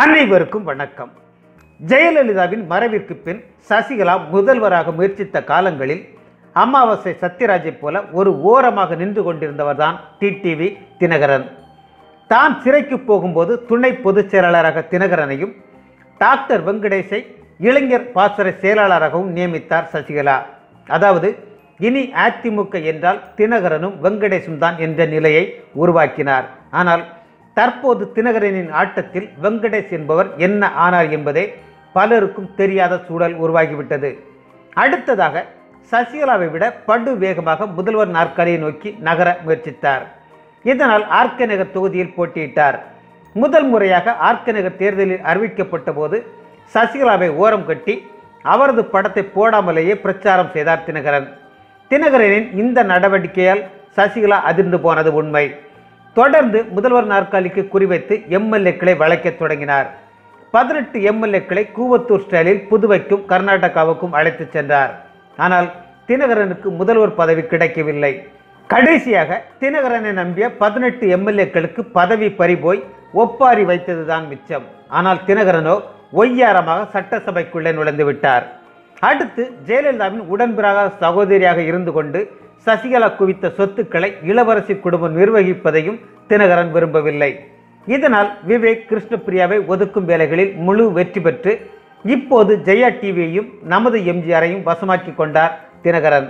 அனைவருக்கும் வணக்கம். ஜெயலலிதாவின் மறைவிற்கு பின் சசிகலா முதல்வராக முயற்சித்த காலங்களில் அமாவாசை சத்யராஜைப் போல ஒரு ஓரமாக நின்று கொண்டிருந்தவர்தான் டிடிவி தினகரன். தான் சிறைக்கு போகும்போது துணை பொதுச் செயலாளராக தினகரனையும் டாக்டர் வெங்கடேஷை இளைஞர் பாசறை செயலாளராகவும் நியமித்தார் சசிகலா. அதாவது இனி அதிமுக என்றால் தினகரனும் வெங்கடேஷும் தான் என்ற நிலையை உருவாக்கினார். ஆனால் தற்போது தினகரனின் ஆட்டத்தில் வெங்கடேஷ் என்பவர் என்ன ஆனார் என்பதே பலருக்கும் தெரியாத சூழல் உருவாகிவிட்டது. அடுத்ததாக சசிகலாவை விட படு வேகமாக முதல்வர் நாற்காலியை நோக்கி நகர முயற்சித்தார். இதனால் ஆர்கே நகர் தொகுதியில் போட்டியிட்டார். முதல் முறையாக ஆர்கே நகர் தேர்தலில் அறிவிக்கப்பட்ட போது சசிகலாவை ஓரம் கட்டி அவரது படத்தை போடாமலேயே பிரச்சாரம் செய்தார் தினகரன். தினகரனின் இந்த நடவடிக்கையால் சசிகலா அதிர்ந்து போனது உண்மை. தொடர்ந்து முதல்வர் நாற்காலிக்கு குறிவைத்து எம்எல்ஏக்களை வளைக்கத் தொடங்கினார். பதினெட்டு எம்எல்ஏக்களை கூவத்தூர் ஸ்டைலில் புதுவைக்கும் கர்நாடகாவுக்கும் அழைத்துச் சென்றார். ஆனால் தினகரனுக்கு முதல்வர் பதவி கிடைக்கவில்லை. கடைசியாக தினகரனை நம்பிய பதினெட்டு எம்எல்ஏக்களுக்கு பதவி பறிபோய் ஒப்பாரி வைத்ததுதான் மிச்சம். ஆனால் தினகரனோ ஒய்யாரமாக சட்டசபைக்குள்ளே நுழைந்து விட்டார். அடுத்து ஜெயலலிதாவின் உடன்பிறாக சகோதரியாக இருந்து கொண்டு சசிகலா குவித்த சொத்துக்களை இளவரசி குடும்பம் நிர்வகிப்பதையும் தினகரன் விரும்பவில்லை. இதனால் விவேக் கிருஷ்ணபிரியாவை ஒதுக்கும் வேலைகளில் முழு வெற்றி பெற்று இப்போது ஜெயா டிவியையும் நமது எம்ஜிஆரையும் வசமாக்கி கொண்டார் தினகரன்.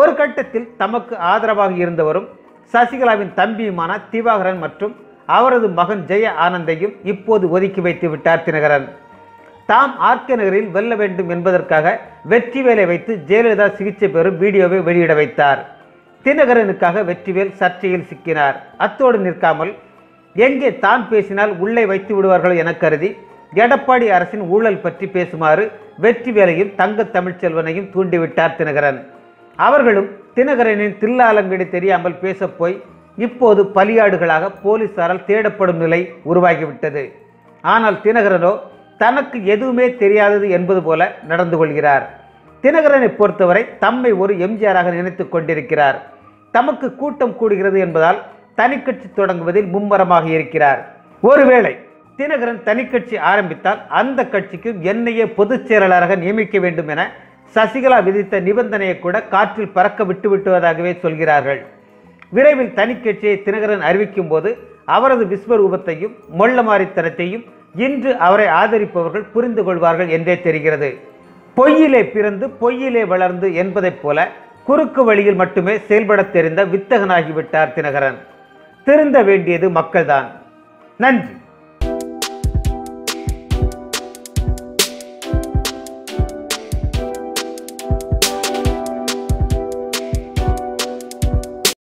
ஒரு கட்டத்தில் தமக்கு ஆதரவாக இருந்தவரும் சசிகலாவின் தம்பியுமான திவாகரன் மற்றும் அவரது மகன் ஜெய ஆனந்தையும் இப்போது ஒதுக்கி வைத்து விட்டார் தினகரன். தாம் ஆர்கே நகரில் வெல்ல வேண்டும் என்பதற்காக வெற்றிவேலை வைத்து ஜெயலலிதா சிகிச்சை பெறும் வீடியோவை வெளியிட வைத்தார். தினகரனுக்காக வெற்றிவேல் சர்ச்சையில் சிக்கினார். அத்தோடு நிற்காமல் எங்கே தான் பேசினால் உள்ளே வைத்து விடுவார்கள் என கருதி எடப்பாடி அரசின் ஊழல் பற்றி பேசுமாறு வெற்றிவேலையும் தங்க தமிழ்ச்செல்வனையும் தூண்டிவிட்டார் தினகரன். அவர்களும் தினகரனின் தில்லாலங்கடி தெரியாமல் பேசப்போய் இப்போது பலியாடுகளாக போலீசாரால் தேடப்படும் நிலை உருவாகிவிட்டது. ஆனால் தினகரனோ தனக்கு எதுவுமே தெரியாதது என்பது போல நடந்து கொள்கிறார். தினகரனை பொறுத்தவரை தம்மை ஒரு எம்ஜிஆராக நினைத்து கொண்டிருக்கிறார். தமக்கு கூட்டம் கூடுகிறது என்பதால் தனிக்கட்சி தொடங்குவதில் மும்மரமாக இருக்கிறார். ஒருவேளை தினகரன் தனிக்கட்சி ஆரம்பித்தால் அந்த கட்சிக்கு என்னையே பொதுச் செயலாளராக நியமிக்க வேண்டும் என சசிகலா விதித்த நிபந்தனையை கூட காற்றில் பறக்க விட்டு விட்டுவதாகவே சொல்கிறார்கள். விரைவில் தனிக்கட்சியை தினகரன் அறிவிக்கும் போது அவரது விஸ்வரூபத்தையும் மொள்ளமாரித்தனத்தையும் இன்று அவரை ஆதரிப்பவர்கள் புரிந்து கொள்வார்கள் என்றே தெரிகிறது. பொய்யிலே பிறந்து பொய்யிலே வளர்ந்து என்பதைப் போல குறுக்கு வழியில் மட்டுமே செயல்படத் தெரிந்த வித்தகனாகிவிட்டார் தினகரன். திருந்த வேண்டியது மக்கள்தான். நன்றி.